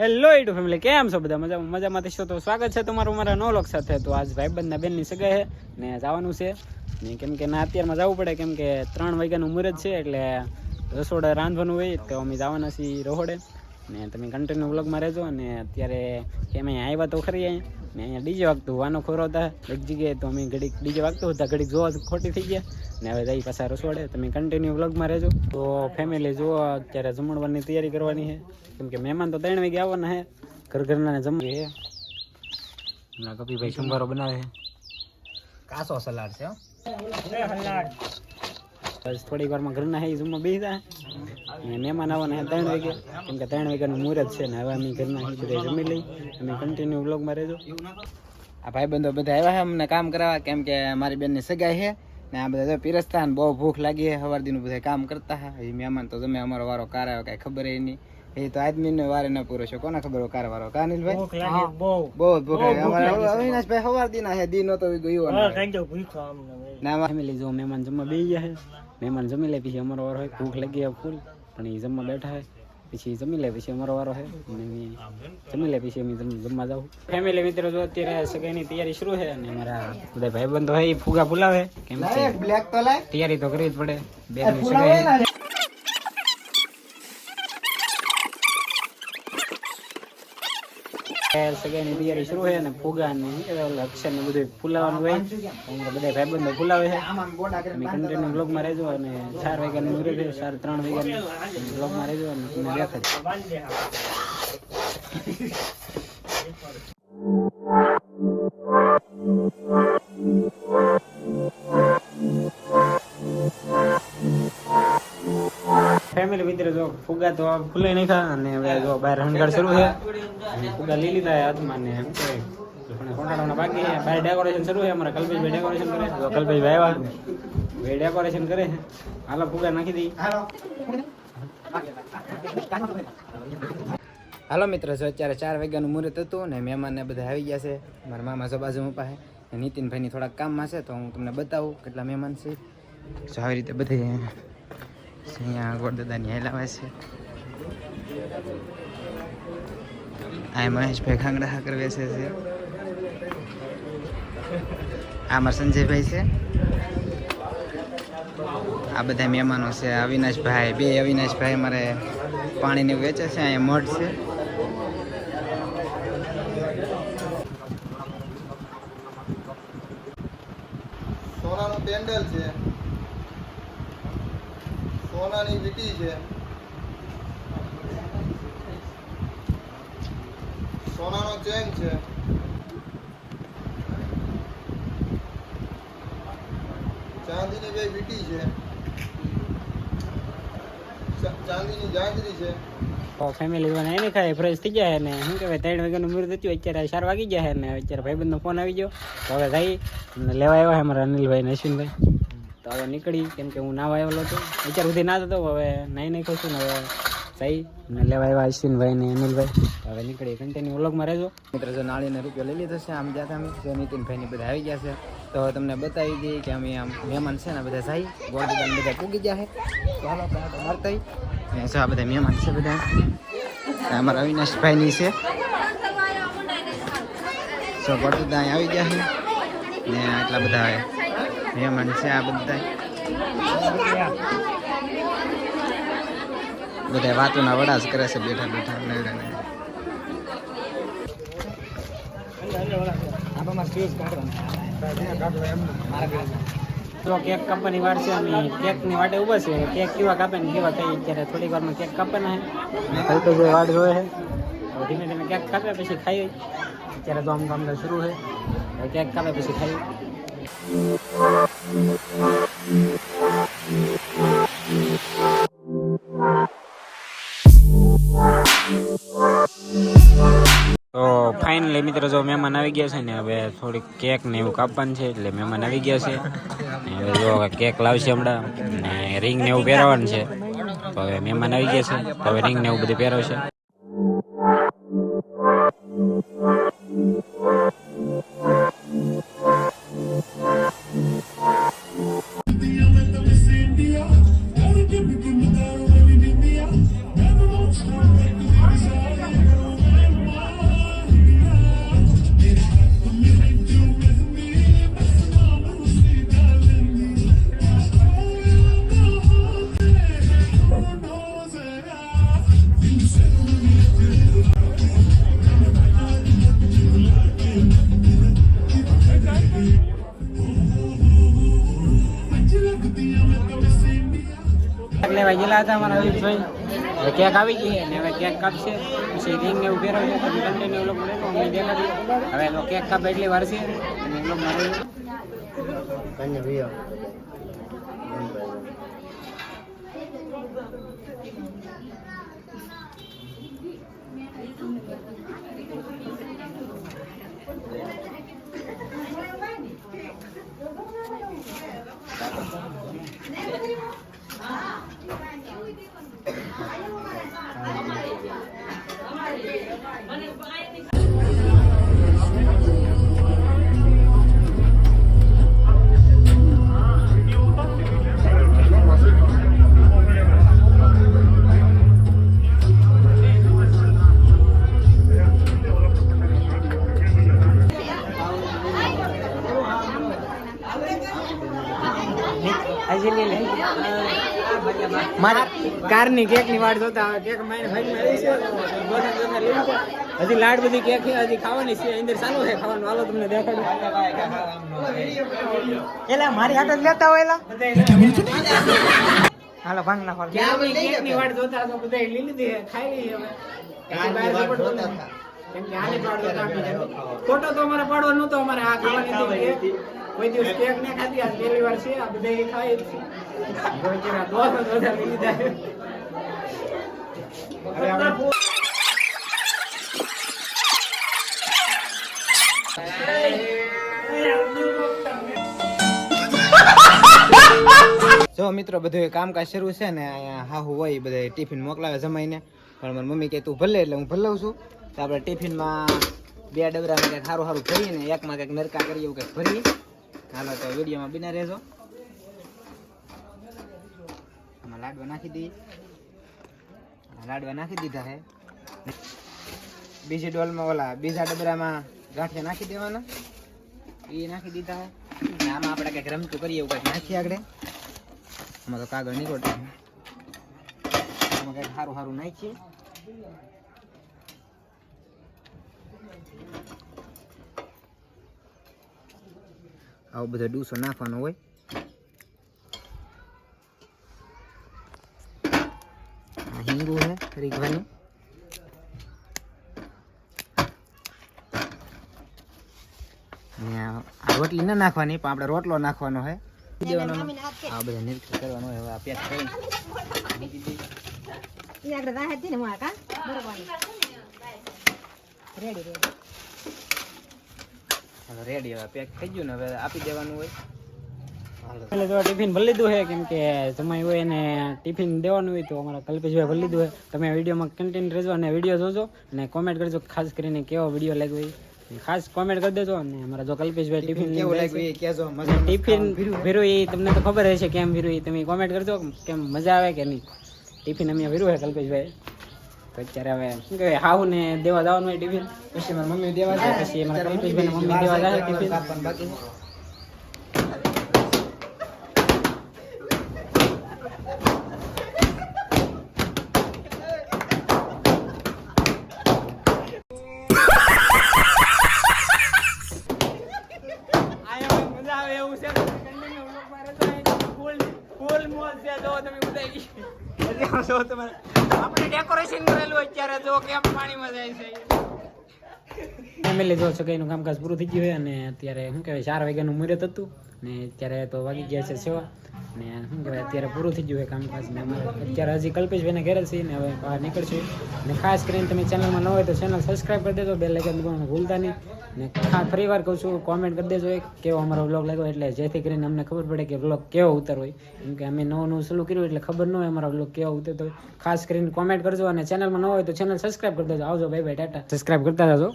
Hello YouTube family કેમ છો બધા? મજા મજામાંથી છો તો સ્વાગત છે તમારું મારા નોલોક સાથે. તો આજ ભાઈબંધના બેનની સગાઈ છે ને જવાનું છે. ને કેમ કે ના અત્યારમાં જવું પડે, કેમ કે ત્રણ વાગ્યાનું મુહૂર્ત છે એટલે રસોડા રાંધવાનું હોય તો અમે જવાના છીએ રહોડે. ને તમે કન્ટિન્યુ વ્લોગમાં રહેજો અને અત્યારે કેમ અહીંયા આવ્યા તો ખરી અહીંયા? ને અહીંયા ડીજે વાગતું વાનો ખોરો હતા એક જગ્યાએ તો અમે ઘડીક ડીજે વાગતું હતા ઘડીક જોવા ખોટી થઈ ગયા. ને હવે જઈ પાછા રસોડે તમે કન્ટિન્યુ વ્લોગમાં રહેજો. તો ફેમિલી જુઓ અત્યારે જમણવાની તૈયારી કરવાની છે. કેમ કે મહેમાન તો ત્રણ વાગે આવવાના છે. ઘર ઘરના જમવી. છે હમણાં કપીભાઈ સંભારો બનાવે છે. કાસો સલાડ છે બસ થોડીક વારમાં ઘરના હે જમવા બેસી જાય અને મહેમાન આવવાના ત્રણ વાગે. કેમ કે ત્રણ વાગ્યાનું મુહૂર્ત છે ને હવે અમે ઘરના બધા જમી લઈ અમે કન્ટિન્યુ વ્લોગમાં રહેજો. આ ભાઈબંધો બધા આવ્યા છે અમને કામ કરાવવા. કેમ કે મારી બેનની સગાઈ છે ને આ બધા પીરસતા ને બહુ ભૂખ લાગી છે. સવાર દીનું બધા કામ કરતા હા એ મહેમાન તો તમે અમારો વારો કાર આવ્યો કાંઈ ખબર એ નહીં. એ તો આદમીનો વારે ના પૂરો છે. કોને ખબર હોય કાર વારો? કા નીલભાઈ બહુ. ભૂખ લાગે. અમારે અવિનાશભાઈ સવાર દીના છે. દી તો ગયો ના ફેમિલી જો મહેમાન જમવા બેસી ગયા છે. મહેમાન જમી લે પછી અમારો વારો હોય. ભૂખ લાગી પૂરી. ફૂલ પણ એ જમવા બેઠા હે. પછી જમી લે પછી અમારો વારો છે અને જમી લે પછી અમે જમવા જાવ ફેમિલી મિત્રો જો અત્યારે સગાઈની તૈયારી શરૂ છે અને અમારા બધા ભાઈબંધો હોય એ ફુગા ફુલાવે. કેમ બ્લેક તો લાય. તૈયારી તો કરવી જ પડે. બેનની સગાઈ સગાઈની તૈયારી શરૂ છે અને ફુગા ને અક્ષર ને બધું ફૂલાવાનું હોય. બધા ભાઈબંધો ફુલાવે છે. તમે કન્ટિન્યુ બ્લોગમાં રહેજો અને ચાર વાગ્યાની મુહૂર્ત છે ચાર ત્રણ વાગ્યાની બ્લોગમાં રહેજો અને તમને દેખાય. ફુગા તો ફૂલે નહીં ખા અને હવે જો બહાર રણગાડ શરૂ છે. ફુગા લઈ લીધા હાથમાં ને શું કહેવાય, પણ બાકી બહાર ડેકોરેશન શરૂ છે. અમારા કલ્પેશભાઈ ડેકોરેશન કરે તો કલ્પેશભાઈ આવ્યા ભાઈ ડેકોરેશન કરે છે. હાલો ફુગા નાખી દઈ હાલો મિત્રો જો અત્યારે ચાર વાગ્યાનું મુહૂર્ત હતું ને મહેમાનને બધા આવી ગયા છે. મારા મામા જો બાજુ પાસે નીતિનભાઈની થોડાક કામમાં છે તો હું તમને બતાવું કેટલા મહેમાન છે. જો આવી રીતે બધે અહીંયા ગોરદાદાની હેલાવે છે. આ મહેશભાઈ ખાંગડા હાકર બેસે છે. આ મારા સંજયભાઈ છે. આ બધા મહેમાનો છે. અવિનાશભાઈ, બે અવિનાશભાઈ મારે પાણીને વેચે છે. અહીંયા મઠ છે. સોનાનું પેન્ડલ છે. સોનાની વીટી છે. સોનાનો ચેન છે. ચાંદીની બે વીટી છે. ચાંદીની જાંજરી છે. ફેમિલી વાળા એને ખાય ફ્રેશ થઈ જાય ને. શું કહેવાય, ત્રણ વાગ્યાનું મુહૂર્ત હતું, અત્યારે ચાર વાગી છે ને. અત્યારે ભાઈબંધનો ફોન આવી ગયો. તો હવે ભાઈ લેવા આવ્યા અમારા અનિલભાઈ ને અશ્વિનભાઈ. તો હવે નીકળી, કેમ કે હું નાવા આવેલો હતો અત્યાર સુધી ના થતો હવે નાઈ નહીં ખોશું ને હવે સાઈ ને લેવા આવ્યા અશ્વિનભાઈ ને અનિલભાઈ. હવે નીકળી કન્ટિન્યુ ઓલોગમાં રહેજો. મિત્રો, જો નાળીને રૂપિયો લઈ લીધો છે, આમ જ્યાં અમે. જો નીતિનભાઈની બધા આવી ગયા છે. તો હવે તમને બતાવી દઈએ કે અમે આમ મહેમાન છે ને બધા જાય. ગોળ બધા પૂગી ગયા છે. આટો મારતા ને આ બધા મહેમાન છે બધા. અમારા અવિનાશભાઈની છે. ગોળદાદા અહીં આવી ગયા છે. ને આટલા બધા મહેમાન છે આ બધા બધા વાતોના વડા જ કરે છે બેઠા બેઠા નવરા નવરા. તો કેક કાપવાની વાર છે અને કેકની વાટે ઊભા છે કેક કેવા કાપે ને કેવા થાય અત્યારે થોડીક વારમાં કેક કાપવાના છે કલ્પે જે વાટ જોવે છે હવે ધીમે ધીમે કેક કાપે પછી ખાઈ અત્યારે તો આમ કામ તો શરૂ છે હવે કેક કાપે પછી ખાઈ તો ફાઇનલી મિત્રો, જો મહેમાન આવી ગયા છે ને, હવે થોડીક કેક ને એવું કાપવાનું છે, એટલે મહેમાન આવી ગયા છે. હવે જો કેક લાવશે હમણાં, ને રિંગ ને એવું પહેરાવવાનું છે. તો હવે મહેમાન આવી ગયા છે, તો હવે રિંગ ને એવું બધું પહેરવશે. લેવા વાગેલા હતા અમારા હરીશભાઈ હવે કેક આવી ગઈ અને હવે કેક કાપશે. પછી રિંગ ને એવું પહેરાવશે પછી કન્ટિન્યુ મળે તો અમે દેખાડી હવે એનો કેક કાપે એટલી વાર છે અને એ લોકો હજી લઈ લે મારા કારની કેકની વાટ જોતા હવે કેક માઈને ભાઈ આવી છે. હજી લાડ બધી કેક છે હજી ખાવાની છે અંદર ચાલુ છે ખાવાનું. હાલો તમને દેખાડું. એલા મારી હાથ જ લેતા હોય એલા? હાલો ભાંગ નાખો. ક્યારની કેકની વાટ જોતા બધા લીલી દે ખાઈ લઈ હવે. કેમ કે આની જોતા ખોટો તો અમારે પાડવો નતો અમારે આ ખાવાની હતી કોઈ દિવસ કેક ને ખાધી આ પહેલી વાર છે આ બધા ખાઈ જ છે. દોસ્ત બધા લઈ લીધા મિત્રો બધું કામકાજ શરૂ છે ને અહીંયા હાહુ હોય એ બધા ટિફિન મોકલાવે જમાઈને. પણ મારી મમ્મી કે તું ભલે એટલે હું ભલાવું છું. આપણે ટિફિનમાં બે ડબરામાં કંઈક સારું સારું ભરીને એકમાં કંઈક નરકા કરીએ એવું કંઈક ભરીએ. હાલો તો વિડીયોમાં બિના રહેજો. લાડવા નાખી દઈએ. લાડવા નાખી દીધા હે. બીજી ડોલમાં ઓલા બીજા ડબરામાં ગાંઠિયા નાખી દેવાના. એ નાખી દીધા હે. આમાં આપણે કંઈક રમતું કરીએ એવું કંઈક નાખીએ આગળ. આમાં તો કાગળ નીકળતો આમાં કંઈક સારું સારું નાખીએ. આવો બધો ડૂસો નાખવાનો હોય. હિંગુ છે રીઘવાનું. રોટલી ના નાખવાની, પણ આપણે રોટલો નાખવાનો છે. આ બધા નિરીક્ષણ કરવાનો હોય, હવે આ મૂકી દઈએ. હાલો રેડી હવે પેક થઈ ગયું ને હવે આપી દેવાનું હોય. એટલે ટિફિન ભરી લીધું છે કેમ કે જમાઈ હોય એને ટિફિન દેવાનું હોય તો અમારા કલ્પેશભાઈ ભરી લીધું હોય તમે વિડીયોમાં કન્ટેન્ટ રહેજો અને વીડિયો જોજો અને કોમેન્ટ કરજો ખાસ કરીને કેવો વીડિયો લાગ્યો હોય ખાસ કોમેન્ટ કરી દેજો અને અમારા જો કલ્પેશભાઈ ટિફિન કેવું લાગ્યું એ કહેજો ટિફિન ભીરું એ તમને તો ખબર હશે કેમ ભીરું એ. તમે કોમેન્ટ કરજો કેમ મજા આવે કે નહીં. ટિફિન અમે ભીરું હે કલ્પેશભાઈ. અત્યારે હવે શું કહેવાય હાહુ ને દેવા જવાનું હોય ટિફિન. પછી મારી મમ્મી દેવા જાય પછી અમારા કલ્પેશભાઈ મમ્મી દેવા જાય ટિફિન. બાકી એવું છે? મારે તો ફૂલ ફૂલ મોજ છે. જો તમે બધાય તમારે આપણે ડેકોરેશન કરેલું અત્યારે જો કેમ પાણીમાં જાય છે. ફેમિલી જો સગાઈનું કામકાજ પૂરું થઈ ગયું હોય અને અત્યારે શું કહેવાય, ચાર વાગ્યાનું મુહૂર્ત હતું. ને અત્યારે તો વાગી ગયા છે સેવા ને શું કહેવાય, અત્યારે પૂરું થઈ ગયું છે કામકાજ ને અમારે અત્યારે હજી કલ્પેશભાઈને ઘરે છીએ ને હવે બહાર નીકળશું. ને ખાસ કરીને તમે ચેનલમાં ન હોય તો ચેનલ સબસ્ક્રાઈબ કરી દેજો બે લાઇકન દબાવવાનું ભૂલતા નહીં. ને ખા ફરી વાર કહું છું કોમેન્ટ કરી દેજો એક, કેવો અમારો વ્લોગ લાગ્યો એટલે જેથી કરીને અમને ખબર પડે કે વ્લોગ કેવો ઉતરવો હોય. કેમ કે અમે નવું નવું સલું કર્યું એટલે ખબર ન હોય અમારો વ્લોગ કેવો ઉતરતો હોય. ખાસ કરીને કોમેન્ટ કરજો અને ચેનલમાં ન હોય તો ચેનલ સબસ્ક્રાઈબ કરી દેજો. આવજો ભાઈ ભાઈ ટાટા. સબસ્ક્રાઈબ કરતા જજો